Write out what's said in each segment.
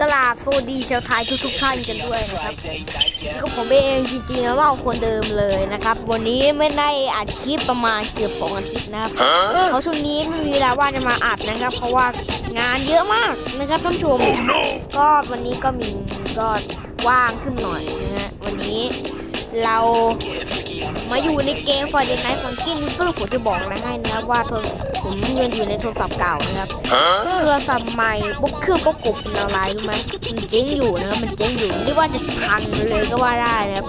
กราบสวัสดีชาวไทยทุกๆท่านกันด้วยนะครับก็ผมเองจริงๆแล้วว่าคนเดิมเลยนะครับ วันนี้ไม่ได้อัดคลิปประมาณเกือบ2อาทิตย์นะครับเพราะช่วงนี้ไม่มีเวลาว่างจะมาอัดนะครับ เพราะว่างานเยอะมากนะครับท่านผู้ชมก็วันนี้ก็มีก็ว่างขึ้นหน่อยนะฮะวันนี้เรา มาอยู่ในเกม Friday Night Funkin' ซึ่งผมจะบอกนะให้นะครับว่าโทรผมเงินอยู่ในโทรศัพท์เก่านะครับซึ่งโทรศัพท์ใหม่ปุ๊บเครื่องประกบเป็นอะไรรู้ไหมมันเจ๊งอยู่นะครับมันเจ๊งอยู่เรียกว่าจะพังเลยก็ว่าได้นะครับ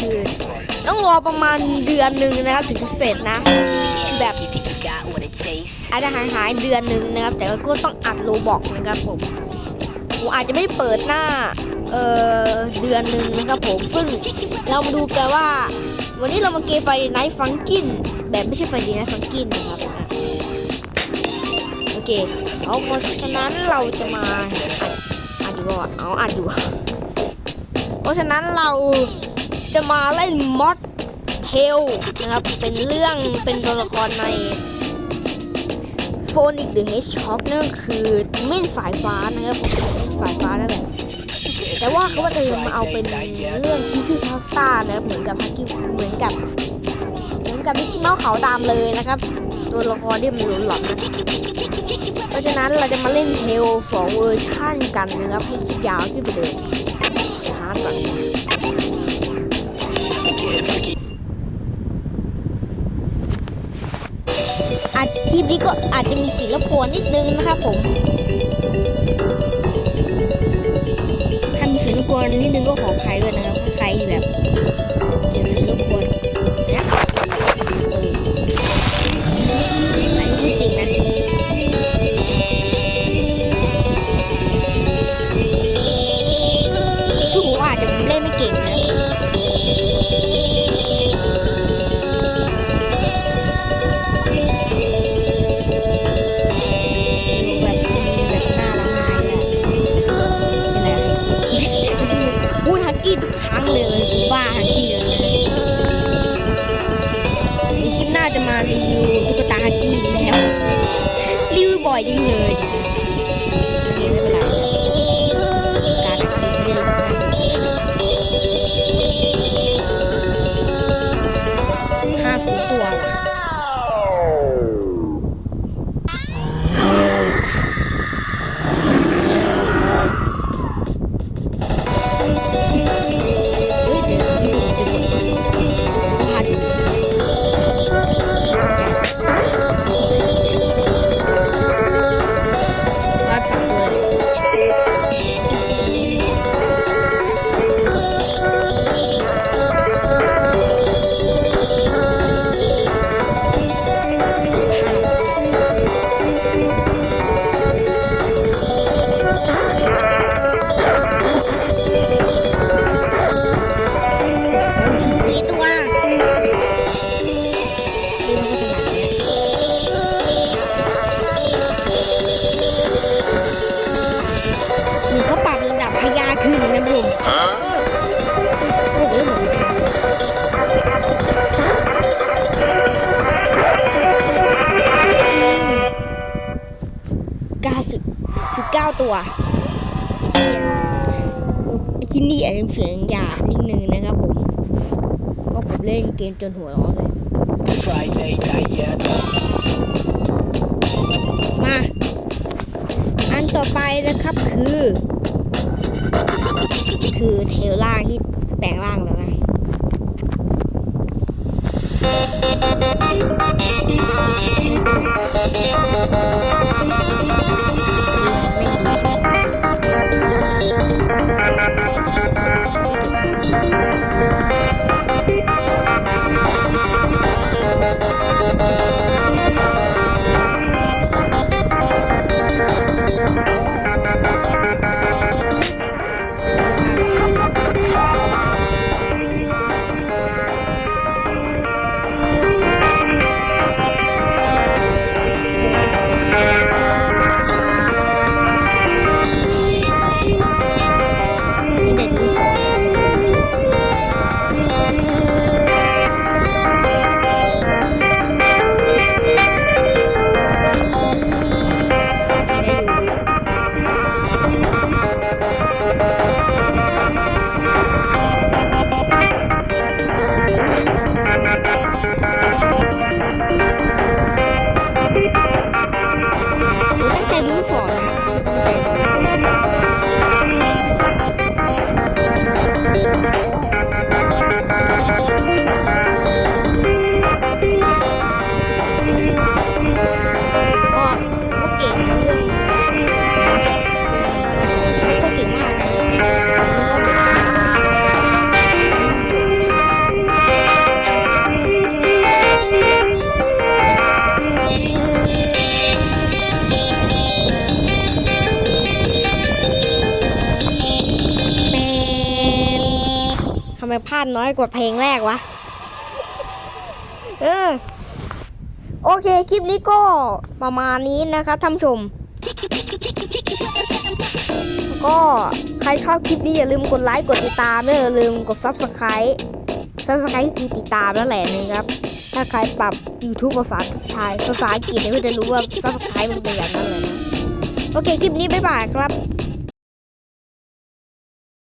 คือต้องรอประมาณเดือนหนึ่งนะครับถึงจะเสร็จนะคือแบบอาจจะหายหายๆเดือนหนึ่งนะครับ แต่ว่าก็ต้องอัดโลบอกนะครับผมผมอาจจะไม่ได้เปิดหน้า เอ่อเดือนหนึ่งนะครับผม ซึ่งเรามาดูกันว่า วันนี้เรามาเกมไฟไนท์ฟังกิน แบบไม่ใช่ไฟดีไนท์ฟังกินนะครับโอเคเอาเพราะฉะนั้นเราจะมาอัดอัดอยู่ป่ะเอาอัดอยู่ เพราะฉะนั้นเราจะมาเล่นมอดเทลนะครับ เป็นเรื่องเป็นตัวละครใน Sonic the Hedgehog นั่นคือเม่นสายฟ้านะครับเม่นสายฟ้านั่นแหละ แต่ว่าเขาว่าเดิมาเอาเป็นเรื่องคิปปี้พาสต้านะเหมือนกับฮักกี้เหมือนกับ เหมือนกับมิกกี้เมาส์ขาวดำเลยนะครับ ตัวละครที่มันหลอนหลอนนะเพราะฉะนั้นเราจะมาเล่นเทลสองเวอร์ชันกันนะครับให้คลิปยาวขึ้นไปเลยฮาร์ดก่อนอัดคลิปนี้ก็อาจจะมีสียงรบกวนนิดนึงนะครับผม มีเสียงรบกวนนิดนึงก็ขอ รีวิวตุ๊กตาฮักกี้อีกแล้ว รีวิวบ่อยจังเลย ก้าตัวไอ้เชี่ยไอ้ที่นี่อาจจะเสียงหยาบนิดนึงนะครับผมเพราะผมเล่นเกมจนหัวร้อนเลย มา อันต่อไปนะครับคือ พลาดน้อยกว่าเพลงแรกวะ เออ โอเค คลิปนี้ก็ประมาณนี้นะครับท่านชม ก็ใครชอบคลิปนี้อย่าลืมกดไลค์กดติดตามด้วยอย่าลืมกด subscribe subscribe คือติดตามนั่นแหละนะครับ ถ้าใครปรับ YouTube ภาษาไทยภาษาอังกฤษเนี่ยก็จะรู้ว่า subscribe มันเป็นอย่างนั้นเลยนะ โอเค คลิปนี้บ๊ายบายครับ